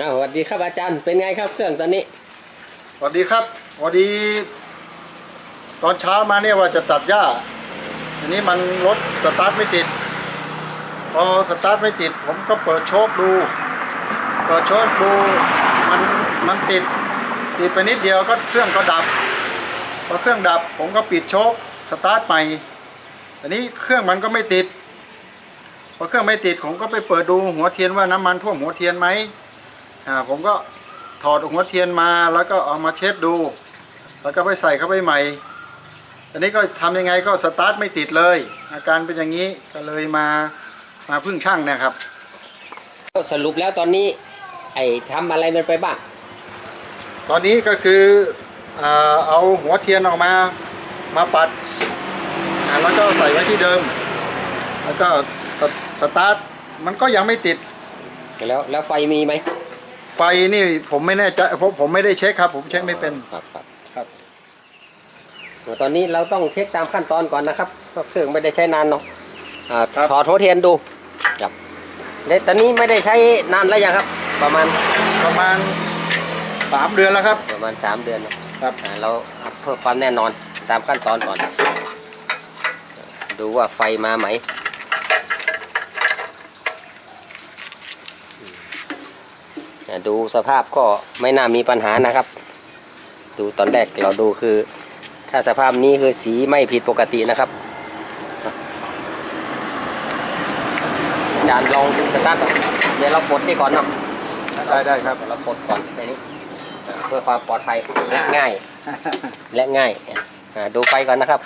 อ่าสวัสดีครับอาจารย์เป็นไงครับเครื่องตอนนี้ สวัสดีครับพอดี ตอนเช้ามาเนี่ยว่าจะตัดหญ้าทีนี้มันรถสตาร์ทไม่ติด พอสตาร์ทไม่ติด ผมก็เปิดโชคดูเปิดโชคดูมันมันติดติดไปนิดเดียวก็เครื่องก็ดับพอเครื่องดับผมก็ปิดโชคสตาร์ทใหม่ทีนี้เครื่องมันก็ไม่ติดพอเครื่องไม่ติดผมก็ไปเปิดดูหัวเทียนว่าน้ำมันท่วมหัวเทียนไหม ผมก็ถอดหัวเทียนมาแล้วก็เอามาเช็ดดู แล้วก็ไปใส่เข้าไปใหม่ อันนี้ก็ทำยังไงก็สตาร์ทไม่ติดเลย อาการเป็นอย่างนี้ก็เลยมามาพึ่งช่างเนะครับสรุปแล้วตอนนี้ ไอ้ทำอะไรมันไปบ้าง ตอนนี้ก็คืออ่าเอาหัวเทียนออกมามาปัดอ่าแล้วก็ใส่ไว้ที่เดิม แล้วก็สสตาร์ทมันก็ยังไม่ติด แล้วแล้วไฟมีไหม ไฟนี่ผมไม่แน่ใจเพราะผมไม่ได้เช็คครับ ผมเช็คไม่เป็นครับครับครับตอนนี้เราต้องเช็คตามขั้นตอนก่อนนะครับเพราะเครื่องไม่ได้ใช้นานเนาะอ่าครับถอดหัวเทียนดูครับเดี๋ยวตอนนี้ไม่ได้ใช้นานแล้วยังครับ ประมาณประมาณสามเดือนแล้วครับ ประมาณสามเดือนเนอะครับ อ่าเราเอาเพิ่มความแน่นอนตามขั้นตอนก่อน ดูว่าไฟมาไหมอ่า ดูสภาพก็ไม่น่ามีปัญหานะครับ ดูตอนแรกเราดูคือ ถ้าสภาพนี้คือสีไม่ผิดปกตินะครับอาจารย์ลองสตาร์ทก่อนเดี๋ยวเราปลดนี่ก่อนเนาะได้ได้ครับเราปลดก่อนในนี้อ่าเพื่อความปลอดภัยและง่าย และง่ายอ่าดูไฟก่อนนะครับ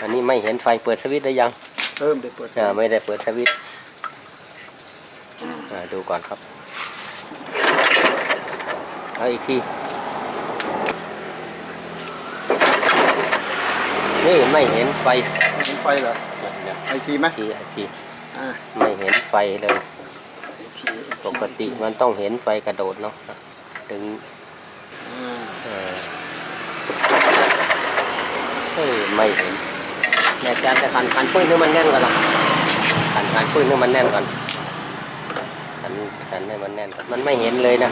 อันนี้ไม่เห็นไฟเปิดสวิตช์ได้ยังเริ่มได้เปิดอ่าไม่ได้เปิดสวิตช์อ่า ดูก่อนครับเอาอีกทีนี่ไม่เห็นไฟเห็นไฟเหรอเดี๋ยวไอทีไหมทีอีกทีอ่าไม่เห็นไฟเลยไอทีปกติมันต้องเห็นไฟกระโดดเนาะดึงอ่าเออเอ้ยไม่เห็นแม่อาจารย์จะขันขันปืนให้มันแน่นก่อนละขันขันปืนให้มันแน่นก่อน ขันขันให้มันแน่นก่อนมันไม่เห็นเลยนะ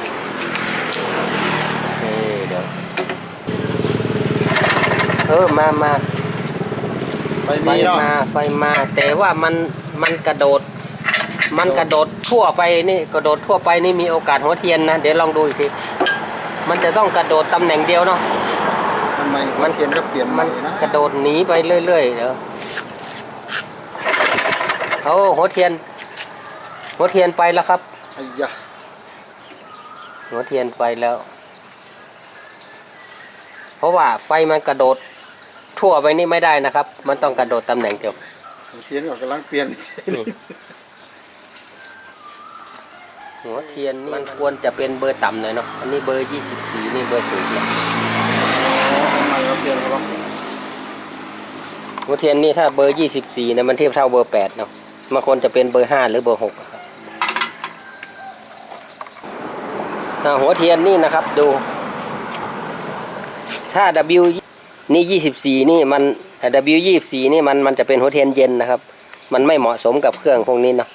เอ้ยเดี๋ยวเออมามาไฟไฟมีเนาะมาไฟมา แต่ว่ามันมันกระโดด มันกระโดดทั่วไปนี่กระโดดทั่วไปนี่มีโอกาสหัวเทียนนะเดี๋ยวลองดูอีกทีมันจะต้องกระโดดตำแหน่งเดียวเนาะทำไมมัมันนเทียนก็เปลี่ยนใหมัม่นนะกระโดดหนีไปเรื่อยๆเดี๋ยวโอ้หัวเทียนหัวเทียนไปแล้วครับ ไอ้ยะหัวเทียนไปแล้ว เพราะว่าไฟมันกระโดด ทั่วไปนี่ไม่ได้นะครับ มันต้องกระโดดตำแหน่งเดียวเทียนก็กำลังเปลี่ยนนี่หัวเทียนมันควรจะเป็นเบอร์ต่ำหน่อยเนาะ อันนี้เบอร์ยี่สิบสี่นี่เบอร์สูงเนาะทำไมเราเปลี่ยนเราหัวเทียนนี่ถ้าเบอร์ยี่สิบสี่เนี่ยมันเทียบเท่าเบอร์แปดเนาะ มันควรจะเป็นเบอร์ห้าหรือเบอร์หกอะครับอ่า หัวเทียนนี่นะครับดู ถ้า W นี่ยี่สิบสี่นี่มัน W ยี่สิบสี่นี่มันมันจะเป็นหัวเทียนเย็นนะครับ มันไม่เหมาะสมกับเครื่องพวกนี้เนาะ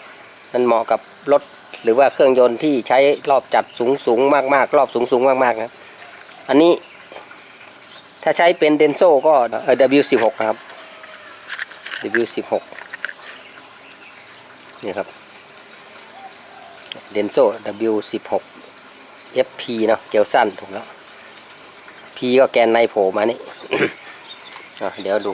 มันเหมาะกับรถหรือว่าเครื่องยนต์ที่ใช้รอบจัดสูงสูงมากๆ รอบสูงสูงมากๆนะอันนี้ถ้าใช้เป็นเดนโซก็เออ W16 นะครับ W16 นี่ครับเดนโซ W16 FP เนาะเกลียวสั้นถูกแล้ว P ก็แกนในโผล่มานี่ เดี๋ยวดู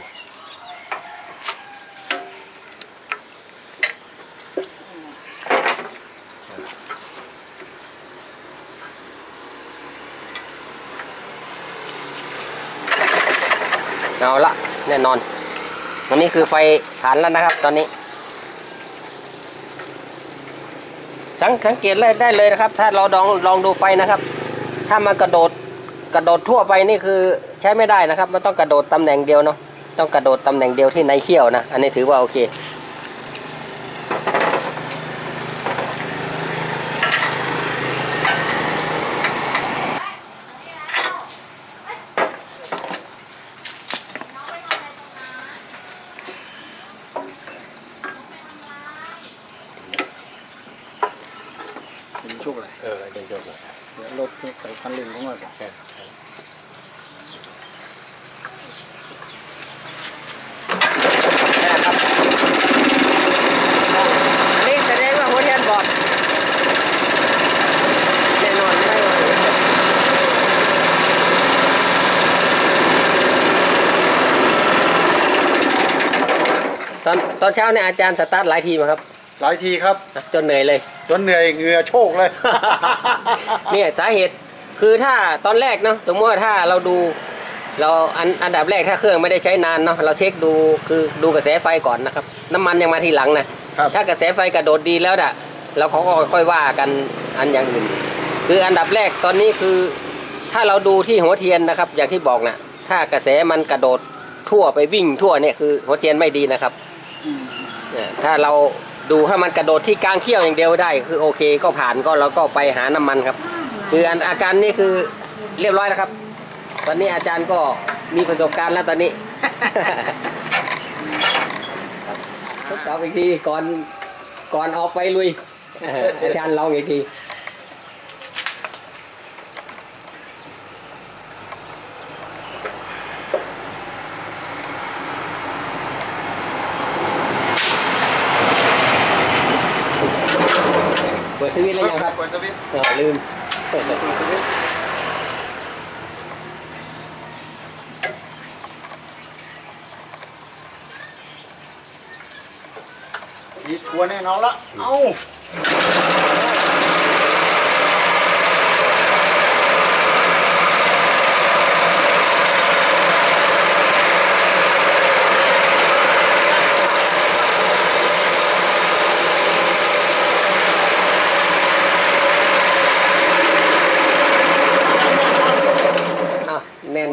เอาละแน่นอนอันนี้คือไฟฐานแล้วนะครับ ตอนนี้ สังสังเกตได้เลยนะครับ ถ้าเราลองลองดูไฟนะครับ ถ้ามากระโดดกระโดดทั่วไปนี่คือใช้ไม่ได้นะครับ มันต้องกระโดดตำแหน่งเดียวเนาะต้องกระโดดตำแหน่งเดียวที่ในเขี้ยวนะ อันนี้ถือว่าโอเค ชุกเลยเออเดินจบเลยเดี๋ยวรถใส่คันเร่งเข้ามาก่อนนะครับอันนี้แสดงว่าหัวเทียนบอดแน่นอนไม่ว่าตอนตอนเช้าเนี่ยอาจารย์สตาร์ทหลายทีไหมครับ หลายทีครับ จนเหนื่อยเลย จนเหนื่อยเหงื่อโชกเลย เนี่ยสาเหตุคือถ้าตอนแรกเนาะสมมติว่าถ้าเราดู เราอันอันดับแรกถ้าเครื่องไม่ได้ใช้นานเนาะเราเช็คดูคือดูกระแสไฟก่อนนะครับ น้ำมันยังมาทีหลังนะครับ ถ้ากระแสไฟกระโดดดีแล้วน่ะเราเขาก็ค่อยว่ากันอันอย่างอื่นคืออันดับแรกตอนนี้คือ ถ้าเราดูที่หัวเทียนนะครับ อย่างที่บอกนะถ้ากระแสมันกระโดดทั่วไปวิ่งทั่วเนี่ยคือหัวเทียนไม่ดีนะครับเนี่ยถ้าเรา ดูถ้ามันกระโดดที่กลางเขี้ยวอย่างเดียวได้ คือโอเคก็ผ่านก็เราก็ไปหาน้ำมันครับ คืออันอาการนี่คือเรียบร้อยแล้วครับ ตอนนี้อาจารย์ก็มีประสบการณ์แล้วตอนนี้ครับทดสอบอีกทีก่อนก่อนออกไปลุยอาจารย์ลองอีกทีเปิด สวิตช์แล้วยังครับเปิดสวิตช์เออลืมเปิดสวิตช์ดีชัวร์แน่นอนละ เอ้า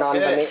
น่นอนตอนนี้